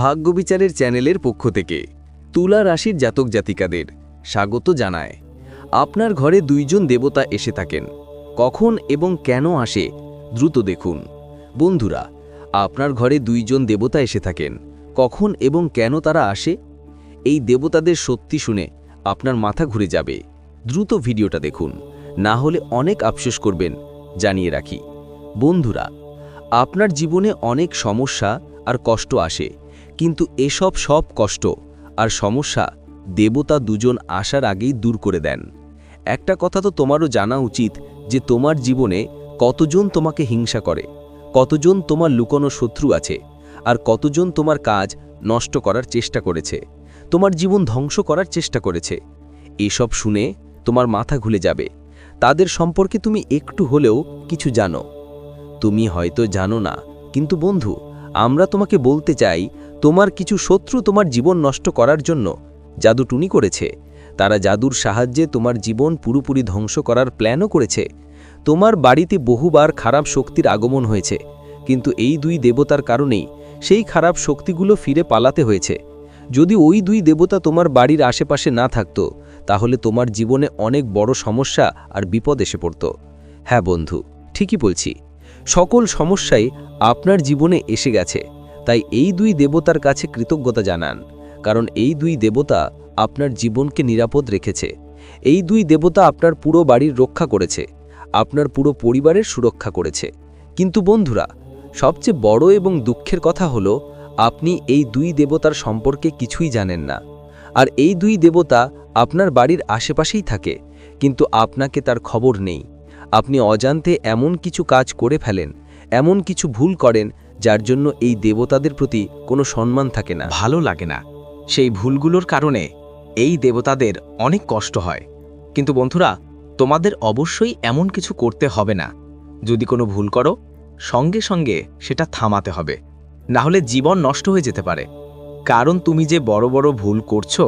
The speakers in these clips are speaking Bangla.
ভাগ্যবিচারের চ্যানেলের পক্ষ থেকে তুলা রাশির জাতক জাতিকাদের স্বাগত জানায়। আপনার ঘরে দুইজন দেবতা এসে থাকেন। কখন এবং কেন আসে দ্রুত দেখুন। বন্ধুরা, আপনার ঘরে দুইজন দেবতা এসে থাকেন। কখন এবং কেন তারা আসে? এই দেবতাদের সত্যি শুনে আপনার মাথা ঘুরে যাবে। দ্রুত ভিডিওটা দেখুন। না হলে অনেক আফসোস করবেন, জানিয়ে রাখি। বন্ধুরা, আপনার জীবনে অনেক সমস্যা আর কষ্ট আসে। কিন্তু এসব সব কষ্ট আর সমস্যা দেবতা দুজন আসার আগেই দূর করে দেন। একটা কথা তো তোমারও জানা উচিত যে তোমার জীবনে কতজন তোমাকে হিংসা করে, কতজন তোমার লুকোনো শত্রু আছে আর কতজন তোমার কাজ নষ্ট করার চেষ্টা করেছে, তোমার জীবন ধ্বংস করার চেষ্টা করেছে। এসব শুনে তোমার মাথা ঘুলে যাবে। তাদের সম্পর্কে তুমি একটু হলেও কিছু জানো। তুমি হয়তো জানো না, কিন্তু বন্ধু আমরা তোমাকে বলতে চাই, তোমার কিছু শত্রু তোমার জীবন নষ্ট করার জন্য। জাদুটুনি করেছে। তারা জাদুর সাহায্যে তোমার জীবন পুরোপুরি ধ্বংস করার প্ল্যানও করেছে। তোমার বাড়িতে বহুবার খারাপ শক্তির আগমন হয়েছে। কিন্তু এই দুই দেবতার কারণেই সেই খারাপ শক্তিগুলো ফিরে পালাতে হয়েছে। যদি ওই দুই দেবতা তোমার বাড়ির আশেপাশে না থাকত, তাহলে তোমার জীবনে অনেক বড় সমস্যা আর বিপদ এসে পড়ত। হ্যাঁ বন্ধু, ঠিকই বলছি। সকল সমস্যাই আপনার জীবনে এসে গেছে। তাই এই দুই দেবতার কাছে কৃতজ্ঞতা জানান, কারণ এই দুই দেবতা আপনার জীবনকে নিরাপদ রেখেছে। এই দুই দেবতা আপনার পুরো বাড়ির রক্ষা করেছে, আপনার পুরো পরিবারের সুরক্ষা করেছে। কিন্তু বন্ধুরা, সবচেয়ে বড় এবং দুঃখের কথা হলো, আপনি এই দুই দেবতার সম্পর্কে কিছুই জানেন না। আর এই দুই দেবতা আপনার বাড়ির আশেপাশেই থাকে, কিন্তু আপনাকে তার খবর নেই। আপনি অজান্তে এমন কিছু কাজ করে ফেলেন, এমন কিছু ভুল করেন, যার জন্য এই দেবতাদের প্রতি কোনো সম্মান থাকে না। ভালো লাগে না। সেই ভুলগুলোর কারণে এই দেবতাদের অনেক কষ্ট হয়। কিন্তু বন্ধুরা, তোমাদের অবশ্যই এমন কিছু করতে হবে না। যদি কোনো ভুল করো, সঙ্গে সঙ্গে সেটা থামাতে হবে। না হলে জীবন নষ্ট হয়ে যেতে পারে। কারণ তুমি যে বড় বড় ভুল করছ,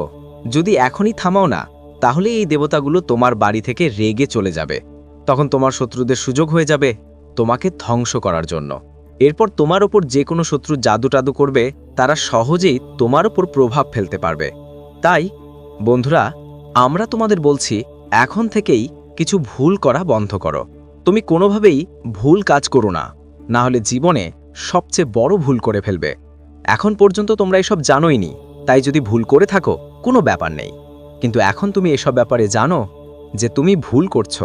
যদি এখনই থামাও না, তাহলে এই দেবতাগুলো তোমার বাড়ি থেকে রেগে চলে যাবে। তখন তোমার শত্রুদের সুযোগ হয়ে যাবে তোমাকে ধ্বংস করার জন্য। এরপর তোমার ওপর যে কোনো শত্রু জাদু টাদু করবে, তারা সহজেই তোমার ওপর প্রভাব ফেলতে পারবে। তাই, বন্ধুরা, আমরা তোমাদের বলছি, এখন থেকেই কিছু ভুল করা বন্ধ করো। তুমি কোনোভাবেই ভুল কাজ করো না না হলে জীবনে সবচেয়ে বড় ভুল করে ফেলবে। এখন পর্যন্ত তোমরা এসব জানোইনি তাই যদি ভুল করে থাকো, কোনো ব্যাপার নেই। কিন্তু এখন তুমি এসব ব্যাপারে জানো যে তুমি ভুল করছ।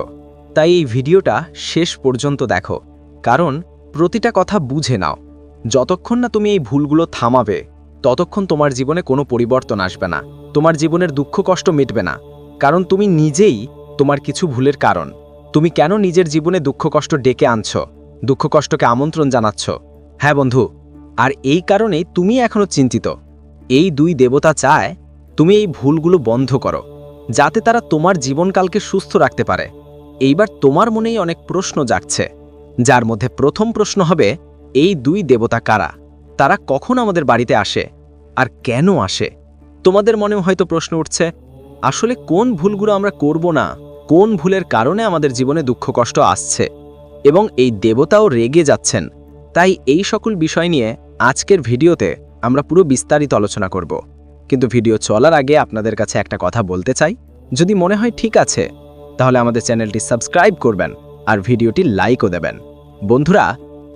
তাই এই ভিডিওটা শেষ পর্যন্ত দেখো। কারণ প্রতিটা কথা বুঝে নাও। যতক্ষণ না তুমি এই ভুলগুলো থামাবে, ততক্ষণ তোমার জীবনে কোনো পরিবর্তন আসবে না। তোমার জীবনের দুঃখ কষ্ট মিটবে না। কারণ তুমি নিজেই তোমার কিছু ভুলের কারণ। তুমি কেন নিজের জীবনে দুঃখ কষ্ট ডেকে আনছ? দুঃখ কষ্টকে আমন্ত্রণ জানাচ্ছ? হ্যাঁ বন্ধু, আর এই কারণেই তুমি এখনও চিন্তিত। এই দুই দেবতা চায় তুমি এই ভুলগুলো বন্ধ করো, যাতে তারা তোমার জীবনকালকে সুস্থ রাখতে পারে। এইবার তোমার মনেই অনেক প্রশ্ন জাগছে। যার মধ্যে প্রথম প্রশ্ন হবে, এই দুই দেবতা কারা? তারা কখন আমাদের বাড়িতে আসে? আর কেন আসে? তোমাদের মনেও হয়তো প্রশ্ন উঠছে, আসলে কোন ভুলগুলো আমরা করব না? কোন ভুলের কারণে আমাদের জীবনে দুঃখ কষ্ট আসছে? এবং এই দেবতাও রেগে যাচ্ছেন। তাই এই সকল বিষয় নিয়ে আজকের ভিডিওতে আমরা পুরো বিস্তারিত আলোচনা করব। কিন্তু ভিডিও চলার আগে আপনাদের কাছে একটা কথা বলতে চাই। যদি মনে হয় ঠিক আছে তাহলে আমাদের চ্যানেলটি সাবস্ক্রাইব করবেন আর ভিডিওটি লাইকও দেবেন। বন্ধুরা,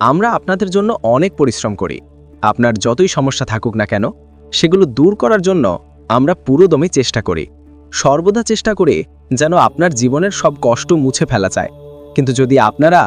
আমরা আপনাদের জন্য অনেক পরিশ্রম করি। আপনার যতই সমস্যা থাকুক না কেন, সেগুলো দূর করার জন্য আমরা পুরোদমে চেষ্টা করি। সর্বদা চেষ্টা করে যেন আপনার জীবনের সব কষ্ট মুছে ফেলা যায়। কিন্তু যদি আপনারা,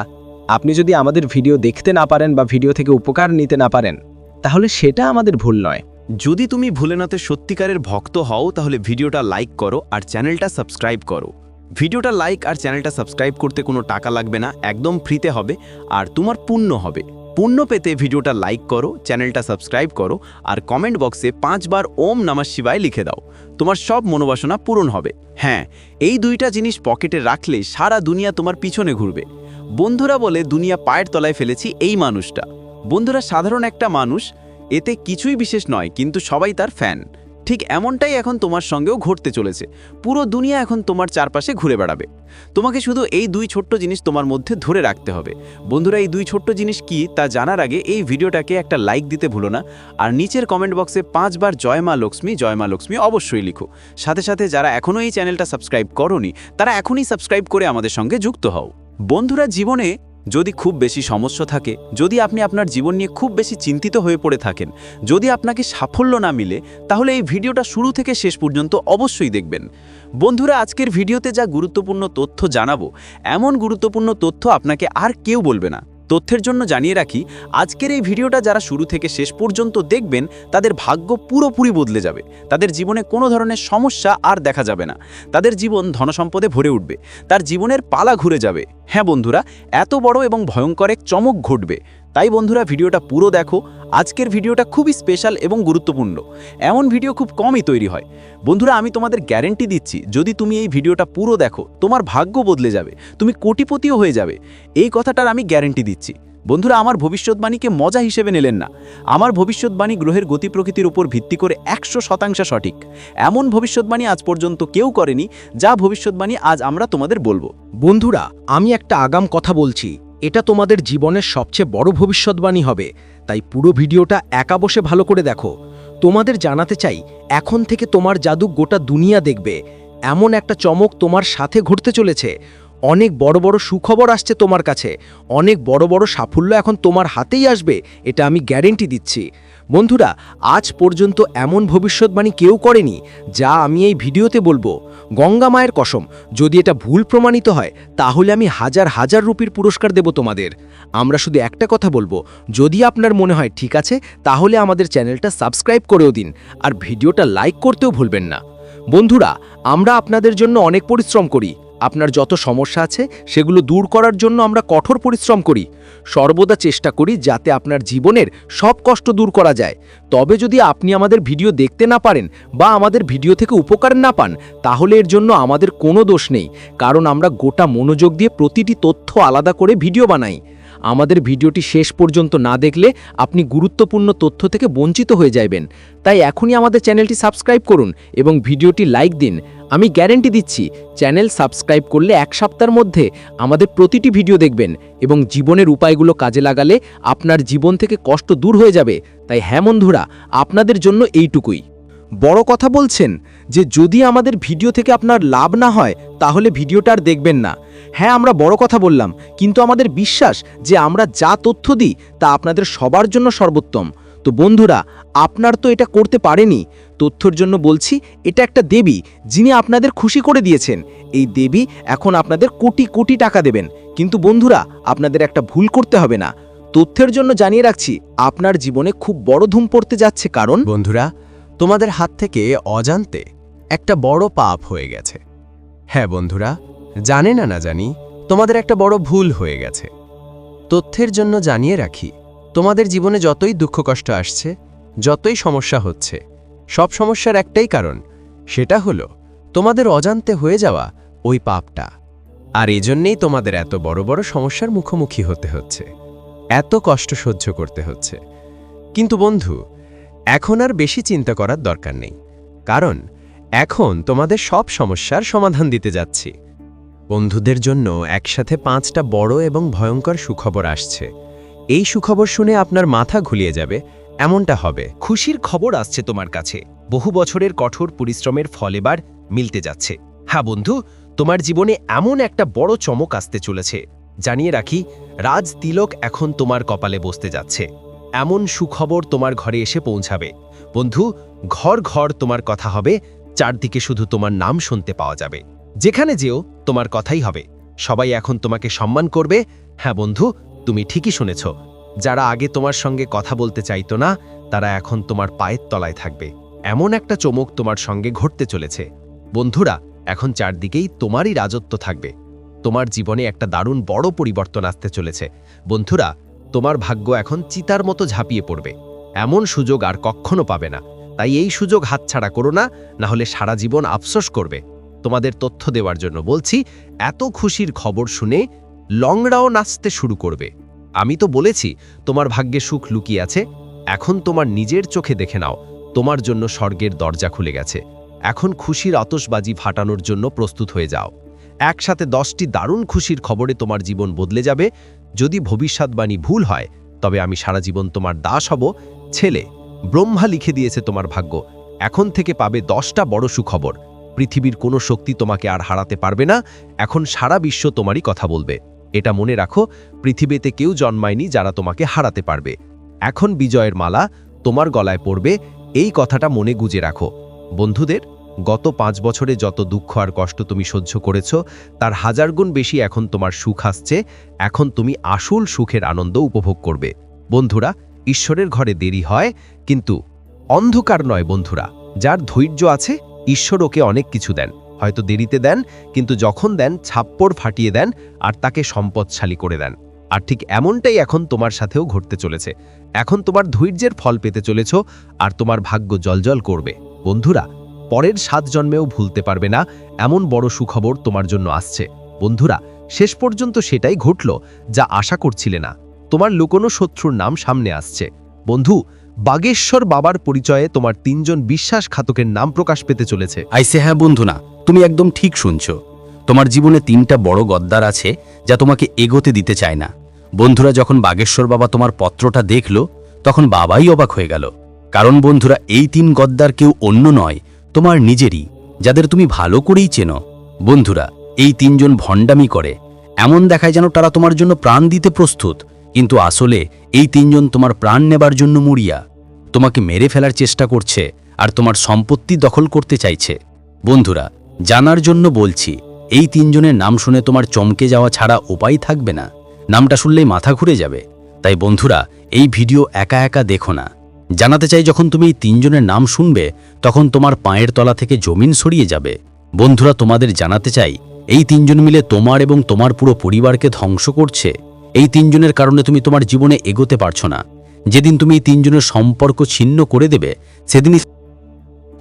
আপনি যদি আমাদের ভিডিও দেখতে না পারেন বা ভিডিও থেকে উপকার নিতে না পারেন, তাহলে সেটা আমাদের ভুল নয়। যদি তুমি ভোলেনাথের সত্যিকারের ভক্ত হও, তাহলে ভিডিওটা লাইক করো আর চ্যানেলটা সাবস্ক্রাইব করো। ভিডিওটা লাইক আর চ্যানেলটা সাবস্ক্রাইব করতে কোনো টাকা লাগবে না, একদম ফ্রিতে হবে আর তোমার পুণ্য হবে। পুণ্য পেতে ভিডিওটা লাইক করো, চ্যানেলটা সাবস্ক্রাইব করো আর কমেন্ট বক্সে পাঁচবার ওম নামা শিবায় লিখে দাও। তোমার সব মনোবাসনা পূরণ হবে। হ্যাঁ এই দুইটা জিনিস পকেটে রাখলে সারা দুনিয়া তোমার পিছনে ঘুরবে। বন্ধুরা বলে, দুনিয়া পায়ের তলায় ফেলেছি এই মানুষটা। বন্ধুরা, সাধারণ একটা মানুষ, এতে কিছুই বিশেষ নয়, কিন্তু সবাই তার ফ্যান ঠিক এমনটাই এখন তোমার সঙ্গেও ঘটতে চলেছে। পুরো দুনিয়া এখন তোমার চারপাশে ঘুরে বেড়াবে। তোমাকে শুধু এই দুই ছোট্ট জিনিস তোমার মধ্যে ধরে রাখতে হবে। বন্ধুরা, এই দুই ছোট্ট জিনিস কি? তা জানার আগে এই ভিডিওটাকে একটা লাইক দিতে ভুলো না। আর নিচের কমেন্ট বক্সে পাঁচবার জয় মা লক্ষ্মী, জয় মা লক্ষ্মী অবশ্যই লিখো। সাথে সাথে যারা এখনও এই চ্যানেলটা সাবস্ক্রাইব করনি, তারা এখনই সাবস্ক্রাইব করে আমাদের সঙ্গে যুক্ত হও। বন্ধুরা, জীবনে যদি খুব বেশি সমস্যা থাকে, যদি আপনি আপনার জীবন নিয়ে খুব বেশি চিন্তিত হয়ে পড়ে থাকেন, যদি আপনাকে সাফল্য না মিলে, তাহলে এই ভিডিওটা শুরু থেকে শেষ পর্যন্ত অবশ্যই দেখবেন। বন্ধুরা, আজকের ভিডিওতে যা গুরুত্বপূর্ণ তথ্য জানাব, এমন গুরুত্বপূর্ণ তথ্য আপনাকে আর কেউ বলবে না। তথ্যের জন্য জানিয়ে রাখি, আজকের এই ভিডিওটা যারা শুরু থেকে শেষ পর্যন্ত দেখবেন, তাদের ভাগ্য পুরোপুরি বদলে যাবে। তাদের জীবনে কোনো ধরনের সমস্যা আর দেখা যাবে না। তাদের জীবন ধনসম্পদে ভরে উঠবে। তার জীবনের পালা ঘুরে যাবে। হ্যাঁ বন্ধুরা, এত বড় এবং ভয়ঙ্কর এক চমক ঘটবে। তাই বন্ধুরা ভিডিওটা পুরো দেখো। আজকের ভিডিওটা খুবই স্পেশাল এবং গুরুত্বপূর্ণ। এমন ভিডিও খুব কমই তৈরি হয়। বন্ধুরা, আমি তোমাদের গ্যারেন্টি দিচ্ছি, যদি তুমি এই ভিডিওটা পুরো দেখো, তোমার ভাগ্য বদলে যাবে, তুমি কোটিপতিও হয়ে যাবে। এই কথাটার আমি গ্যারেন্টি দিচ্ছি। বন্ধুরা, আমার ভবিষ্যৎবাণীকে মজা হিসেবে নিলেন না। আমার ভবিষ্যৎবাণী গ্রহের গতি প্রকৃতির উপর ভিত্তি করে একশো শতাংশ সঠিক। এমন ভবিষ্যৎবাণী আজ পর্যন্ত কেউ করেনি, যা ভবিষ্যৎবাণী আজ আমরা তোমাদের বলব। বন্ধুরা, আমি একটা আগাম কথা বলছি। এটা তোমাদের জীবনের সবচেয়ে বড় ভবিষ্যৎবাণী হবে। তাই পুরো ভিডিওটা একা বসে ভালো করে দেখো। তোমাদের জানাতে চাই, এখন থেকে তোমার জাদু গোটা দুনিয়া দেখবে। এমন একটা চমক তোমার সাথে ঘটতে চলেছে। অনেক বড় বড় সুখবর আসছে তোমার কাছে। অনেক বড় বড় সাফল্য এখন তোমার হাতেই আসবে, এটা আমি গ্যারেন্টি দিচ্ছি। বন্ধুরা, আজ পর্যন্ত এমন ভবিষ্যৎবাণী কেউ করেনি, যা আমি এই ভিডিওতে বলব। গঙ্গা মায়ের কসম, যদি এটা ভুল প্রমাণিত হয়, তাহলে আমি হাজার হাজার রুপির পুরস্কার দেব তোমাদের। আমরা শুধু একটা কথা বলব, যদি আপনার মনে হয় ঠিক আছে, তাহলে আমাদের চ্যানেলটা সাবস্ক্রাইব করেও দিন, আর ভিডিওটা লাইক করতেও ভুলবেন না। বন্ধুরা, আমরা আপনাদের জন্য অনেক পরিশ্রম করি আপনার যত সমস্যা আছে সেগুলো দূর করার জন্য আমরা কঠোর পরিশ্রম করি। সর্বদা চেষ্টা করি যাতে আপনার জীবনের সব কষ্ট দূর করা যায়। তবে যদি আপনি আমাদের ভিডিও দেখতে না পারেন বা আমাদের ভিডিও থেকে উপকার না পান, তাহলে এর জন্য আমাদের কোনো দোষ নেই। কারণ আমরা গোটা মনোযোগ দিয়ে প্রতিটি তথ্য আলাদা করে ভিডিও বানাই। আমাদের ভিডিওটি শেষ পর্যন্ত না দেখলে আপনি গুরুত্বপূর্ণ তথ্য থেকে বঞ্চিত হয়ে যাবেন তাই এখনই আমাদের চ্যানেলটি সাবস্ক্রাইব করুন এবং ভিডিওটি লাইক দিন। আমি গ্যারেন্টি দিচ্ছি, চ্যানেল সাবস্ক্রাইব করলে এক সপ্তাহের মধ্যে আমাদের প্রতিটি ভিডিও দেখবেন এবং জীবনের উপায়গুলো কাজে লাগালে আপনার জীবন থেকে কষ্ট দূর হয়ে যাবে। তাই হ্যাঁ বন্ধুরা, আপনাদের জন্য এইটুকুই। বড় কথা বলছেন যে যদি আমাদের ভিডিও থেকে আপনার লাভ না হয়, তাহলে ভিডিওটা আর দেখবেন না। হ্যাঁ আমরা বড় কথা বললাম, কিন্তু আমাদের বিশ্বাস যে আমরা যা তথ্য দিই, তা আপনাদের সবার জন্য সর্বোত্তম। তো বন্ধুরা, আপনার তো এটা করতে পারেনি। তথ্যর জন্য বলছি, এটা একটা দেবী যিনি আপনাদের খুশি করে দিয়েছেন। এই দেবী এখন আপনাদের কোটি কোটি টাকা দেবেন। কিন্তু বন্ধুরা, আপনাদের একটা ভুল করতে হবে না। তথ্যের জন্য জানিয়ে রাখছি, আপনার জীবনে খুব বড় ধুম পড়তে যাচ্ছে কারণ বন্ধুরা তোমাদের হাত থেকে অজান্তে একটা বড় পাপ হয়ে গেছে। হ্যাঁ বন্ধুরা, জানে না না জানি, তোমাদের একটা বড় ভুল হয়ে গেছে। তথ্যের জন্য জানিয়ে রাখি, তোমাদের জীবনে যতই দুঃখ কষ্ট আসছে, যতই সমস্যা হচ্ছে, সব সমস্যার একটাই কারণ, সেটা হলো তোমাদের অজান্তে হয়ে যাওয়া ওই পাপটা। আর এজন্যেই তোমাদের এত বড় বড় সমস্যার মুখোমুখি হতে হচ্ছে। এত কষ্ট সহ্য করতে হচ্ছে। কিন্তু বন্ধু এখন আর বেশি চিন্তা করার দরকার নেই। কারণ, এখন তোমাদের সব সমস্যার সমাধান দিতে যাচ্ছি। বন্ধুদের জন্য একসাথে পাঁচটা বড় এবং ভয়ঙ্কর সুখবর আসছে। এই সুখবর শুনে আপনার মাথা ঘুলিয়ে যাবে। এমনটা হবে। খুশির খবর আসছে তোমার কাছে। বহু বছরের কঠোর পরিশ্রমের ফল এবার মিলতে যাচ্ছে। হ্যাঁ বন্ধু, তোমার জীবনে এমন একটা বড় চমক আসতে চলেছে। জানিয়ে রাখি, রাজ তিলক এখন তোমার কপালে বসতে যাচ্ছে। এমন সুখবর তোমার ঘরে এসে পৌঁছাবে। বন্ধু, ঘর ঘর তোমার কথা হবে, চারদিকে শুধু তোমার নাম শুনতে পাওয়া যাবে। যেখানে যেও, তোমার কথাই হবে। সবাই এখন তোমাকে সম্মান করবে। হ্যাঁ বন্ধু, তুমি ঠিকই শুনেছ। যারা আগে তোমার সঙ্গে কথা বলতে চাইতো না, তারা এখন তোমার পায়ের তলায় থাকবে। এমন একটা চমক তোমার সঙ্গে ঘটতে চলেছে। বন্ধুরা, এখন চারদিকেই তোমারই রাজত্ব থাকবে। তোমার জীবনে একটা দারুণ বড় পরিবর্তন আসতে চলেছে। বন্ধুরা তোমার ভাগ্য এখন চিতার মতো ঝাঁপিয়ে পড়বে। এমন সুযোগ আর কখনো পাবে না। তাই এই সুযোগ হাতছাড়া করো না না হলে সারা জীবন আফসোস করবে। তোমাদের তথ্য দেওয়ার জন্য বলছি, এত খুশির খবর শুনে লংড়াও নাচতে শুরু করবে। আমি তো বলেছি, তোমার ভাগ্যে সুখ লুকিয়ে আছে। এখন তোমার নিজের চোখে দেখে নাও, তোমার জন্য স্বর্গের দরজা খুলে গেছে। এখন খুশির আতসবাজি ফাটানোর জন্য প্রস্তুত হয়ে যাও। একসাথে দশটি দারুণ খুশির খবরে তোমার জীবন বদলে যাবে। যদি ভবিষ্যৎবাণী ভুল হয়, তবে আমি সারা জীবন তোমার দাস হব। ছেলে, ব্রহ্মা লিখে দিয়েছে তোমার ভাগ্য। এখন থেকে পাবে দশটা বড় সুখবর। পৃথিবীর কোনো শক্তি তোমাকে আর হারাতে পারবে না। এখন সারা বিশ্ব তোমারই কথা বলবে। এটা মনে রাখো, পৃথিবীতে কেউ জন্মায়নি যারা তোমাকে হারাতে পারবে। এখন বিজয়ের মালা তোমার গলায় পড়বে। এই কথাটা মনে গুজে রাখো। বন্ধুদের গত পাঁচ বছরে যত দুঃখ আর কষ্ট তুমি সহ্য করেছ, তার হাজার গুণ বেশি এখন তোমার সুখ আসছে। এখন তুমি আসল সুখের আনন্দ উপভোগ করবে। বন্ধুরা, ঈশ্বরের ঘরে দেরি হয়, কিন্তু অন্ধকার নয় বন্ধুরা। যার ধৈর্য আছে, ঈশ্বর ওকে অনেক কিছু দেন। হয়তো দেরিতে দেন, কিন্তু যখন দেন ছাপ্পড় ফাটিয়ে দেন আর তাকে সম্পদশালী করে দেন। আর ঠিক এমনটাই এখন তোমার সাথেও ঘটতে চলেছে। এখন তোমার ধৈর্যের ফল পেতে চলেছ আর তোমার ভাগ্য জলজল করবে। বন্ধুরা পরের সাত জন্মেও ভুলতে পারবে না, এমন বড় সুখবর তোমার জন্য আসছে। বন্ধুরা, শেষ পর্যন্ত সেটাই ঘটল যা আশা করছিলে না। তোমার লুকোনো শত্রুর নাম সামনে আসছে। বন্ধু, বাগেশ্বর বাবার পরিচয়ে তোমার তিনজন বিশ্বাসঘাতকের নাম প্রকাশ পেতে চলেছে। আইসে হ্যাঁ বন্ধু না তুমি একদম ঠিক শুনছ। তোমার জীবনে তিনটা বড় গদ্দার আছে যা তোমাকে এগোতে দিতে চায় না। বন্ধুরা, যখন বাগেশ্বর বাবা তোমার পত্রটা দেখল, তখন বাবাই অবাক হয়ে গেল। কারণ বন্ধুরা, এই তিন গদ্দার কেউ অন্য নয় তোমার নিজেরই, যাদের তুমি ভালো করেই চেনো। বন্ধুরা, এই তিনজন ভণ্ডামি করে। এমন দেখায় যেন তারা তোমার জন্য প্রাণ দিতে প্রস্তুত, কিন্তু আসলে এই তিনজন তোমার প্রাণ নেবার জন্য মুড়িয়া তোমাকে মেরে ফেলার চেষ্টা করছে আর তোমার সম্পত্তি দখল করতে চাইছে। বন্ধুরা, জানার জন্য বলছি, এই তিনজনের নাম শুনে তোমার চমকে যাওয়া ছাড়া উপায় থাকবে না। নামটা শুনলেই মাথা ঘুরে যাবে। তাই বন্ধুরা, এই ভিডিও একা একা দেখো না। জানাতে চাই যখন তুমি এই তিনজনের নাম শুনবে, তখন তোমার পায়ের তলা থেকে জমিন সরিয়ে যাবে। বন্ধুরা, তোমাদের জানাতে চাই, এই তিনজন মিলে তোমার এবং তোমার পুরো পরিবারকে ধ্বংস করছে। এই তিনজনের কারণে তুমি তোমার জীবনে এগোতে পারছ না। যেদিন তুমি এই তিনজনের সম্পর্ক ছিন্ন করে দেবে, সেদিনই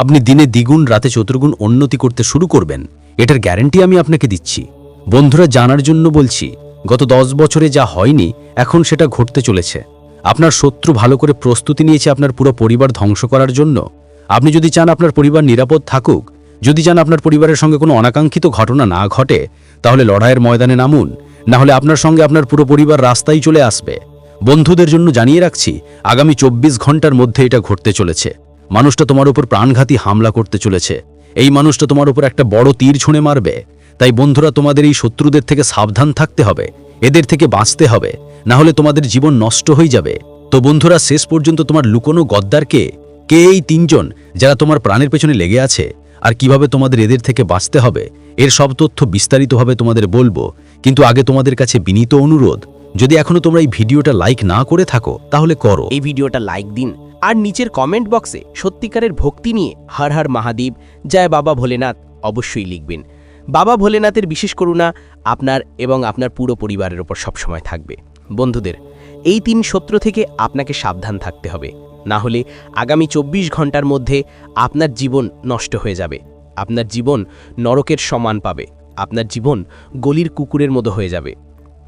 আপনি দিনে দ্বিগুণ, রাতে চতুর্গুণ উন্নতি করতে শুরু করবেন। এটার গ্যারেন্টি আমি আপনাকে দিচ্ছি। বন্ধুরা, জানার জন্য বলছি, গত দশ বছরে যা হয়নি, এখন সেটা ঘটতে চলেছে। আপনার শত্রু ভালো করে প্রস্তুতি নিয়েছে আপনার পুরো পরিবার ধ্বংস করার জন্য। আপনি যদি চান আপনার পরিবার নিরাপদ থাকুক, যদি চান আপনার পরিবারের সঙ্গে কোনো অনাকাঙ্ক্ষিত ঘটনা না ঘটে, তাহলে লড়াইয়ের ময়দানে নামুন। না হলে আপনার সঙ্গে আপনার পুরো পরিবার রাস্তায় চলে আসবে। বন্ধুদের জন্য জানিয়ে রাখছি, আগামী চব্বিশ ঘণ্টার মধ্যে এটা ঘটতে চলেছে। মানুষটা তোমার উপর প্রাণঘাতী হামলা করতে চলেছে। এই মানুষটা তোমার উপর একটা বড় তীর ছুঁড়ে মারবে। তাই বন্ধুরা, তোমাদের এই শত্রুদের থেকে সাবধান থাকতে হবে। এদের থেকে বাঁচতে হবে না হলে তোমাদের জীবন নষ্ট হয়ে যাবে। তো বন্ধুরা, শেষ পর্যন্ত তোমার লুকোনো গদ্দারকে, কে এই তিনজন যারা তোমার প্রাণের পেছনে লেগে আছে, আর কীভাবে তোমাদের এদের থেকে বাঁচতে হবে, এর সব তথ্য বিস্তারিতভাবে তোমাদের বলব। কিন্তু আগে তোমাদের কাছে বিনীত অনুরোধ, যদি এখনও তোমরা এই ভিডিওটা লাইক না করে থাকো, তাহলে করো। এই ভিডিওটা লাইক দিন, আর নিচের কমেন্ট বক্সে সত্যিকারের ভক্তি নিয়ে হর হর মহাদেব, জয় বাবা ভোলেনাথ অবশ্যই লিখবেন। বাবা ভোলেনাথের বিশেষ করুণা আপনার এবং আপনার পুরো পরিবারের ওপর সবসময় থাকবে। বন্ধুদের, এই তিন শত্রু থেকে আপনাকে সাবধান থাকতে হবে। না হলে আগামী চব্বিশ ঘণ্টার মধ্যে আপনার জীবন নষ্ট হয়ে যাবে। আপনার জীবন নরকের সমান পাবে। আপনার জীবন গলির কুকুরের মতো হয়ে যাবে।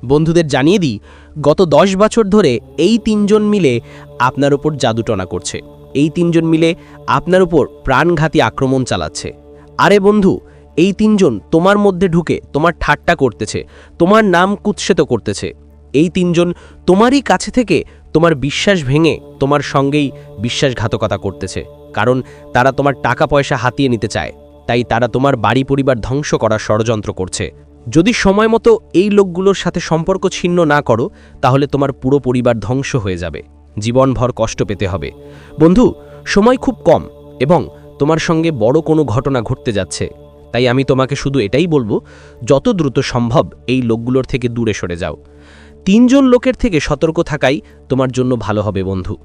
বন্ধুদের জানিয়ে দিই, গত দশ বছর ধরে এই তিনজন মিলে আপনার ওপর জাদুটনা করছে। এই তিনজন মিলে আপনার উপর প্রাণঘাতী আক্রমণ চালাচ্ছে। আরে বন্ধু এই তিনজন তোমার মধ্যে ঢুকে তোমার ঠাট্টা করতেছে, তোমার নাম কুৎসিত করতেছে। এই তিনজন তোমারই কাছে থেকে তোমার বিশ্বাস ভেঙে তোমার সঙ্গেই বিশ্বাসঘাতকতা করতেছে, কারণ তারা তোমার টাকা পয়সা হাতিয়ে নিতে চায়, তাই তারা তোমার বাড়ি পরিবার ধ্বংস করার ষড়যন্ত্র করছে। যদি সময় মতো এই লোকগুলোর সাথে সম্পর্ক ছিন্ন না করো, তাহলে তোমার পুরো পরিবার ধ্বংস হয়ে যাবে। জীবনভর কষ্ট পেতে হবে। বন্ধু, সময় খুব কম এবং তোমার সঙ্গে বড় কোনো ঘটনা ঘটতে যাচ্ছে। তাই আমি তোমাকে শুধু এটাই বলব, যত দ্রুত সম্ভব এই লোকগুলোর থেকে দূরে সরে যাও। তিনজন লোকের থেকে সতর্ক থাকাই তোমার জন্য ভালো হবে, বন্ধু।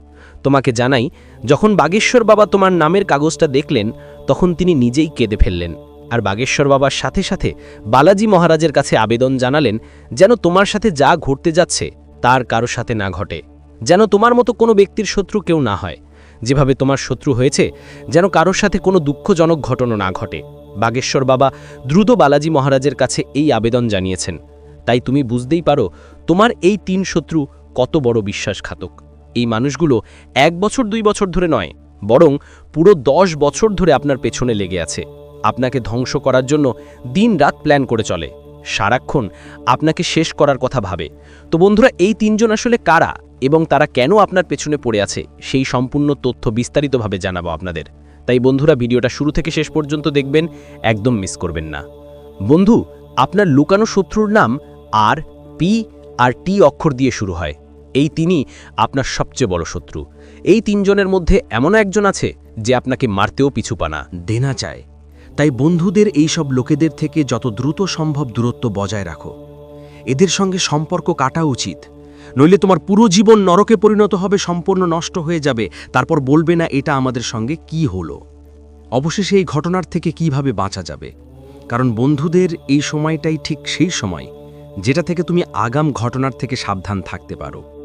তোমাকে জানাই, যখন বাগেশ্বর বাবা তোমার নামের কাগজটা দেখলেন, তখন তিনি নিজেই কেঁদে ফেললেন। আর বাগেশ্বর বাবার সাথে সাথে বালাজি মহারাজের কাছে আবেদন জানালেন, যেন তোমার সাথে যা ঘটতে যাচ্ছে, তার কারও সাথে না ঘটে। যেন তোমার মতো কোনো ব্যক্তির শত্রু কেউ না হয়। যেভাবে তোমার শত্রু হয়েছে, যেন কারোর সাথে কোনো দুঃখজনক ঘটনা না ঘটে। বাগেশ্বর বাবা দ্রুত বালাজি মহারাজের কাছে এই আবেদন জানিয়েছেন। তাই তুমি বুঝতেই পারো, তোমার এই তিন শত্রু কত বড় বিশ্বাসঘাতক। এই মানুষগুলো এক বছর, দুই বছর ধরে নয়, বরং পুরো দশ বছর ধরে আপনার পেছনে লেগে আছে। আপনাকে ধ্বংস করার জন্য দিন রাত প্ল্যান করে চলে। সারাক্ষণ আপনাকে শেষ করার কথা ভাবে। তো বন্ধুরা, এই তিনজন আসলে কারা এবং তারা কেন আপনার পেছনে পড়ে আছে, সেই সম্পূর্ণ তথ্য বিস্তারিতভাবে জানাব আপনাদের। তাই বন্ধুরা ভিডিওটা শুরু থেকে শেষ পর্যন্ত দেখবেন, একদম মিস করবেন না। বন্ধু, আপনার লুকানো শত্রুর নাম আর পি আর টি অক্ষর দিয়ে শুরু হয়। এই তিনি আপনার সবচেয়ে বড় শত্রু। এই তিনজনের মধ্যে এমন একজন আছে যে আপনাকে মারতেও পিছু পানা দেনা চায়। তাই বন্ধুদের এই সব লোকেদের থেকে যত দ্রুত সম্ভব দূরত্ব বজায় রাখো। এদের সঙ্গে সম্পর্ক কাটা উচিত। নইলে তোমার পুরো জীবন নরকে পরিণত হবে, সম্পূর্ণ নষ্ট হয়ে যাবে। তারপর বলবে না, এটা আমাদের সঙ্গে কি হলো? অবশেষে এই ঘটনার থেকে কীভাবে বাঁচা যাবে? কারণ বন্ধুদের এই সময়টাই ঠিক সেই সময়, যেটা থেকে তুমি আগাম ঘটনার থেকে সাবধান থাকতে পারো।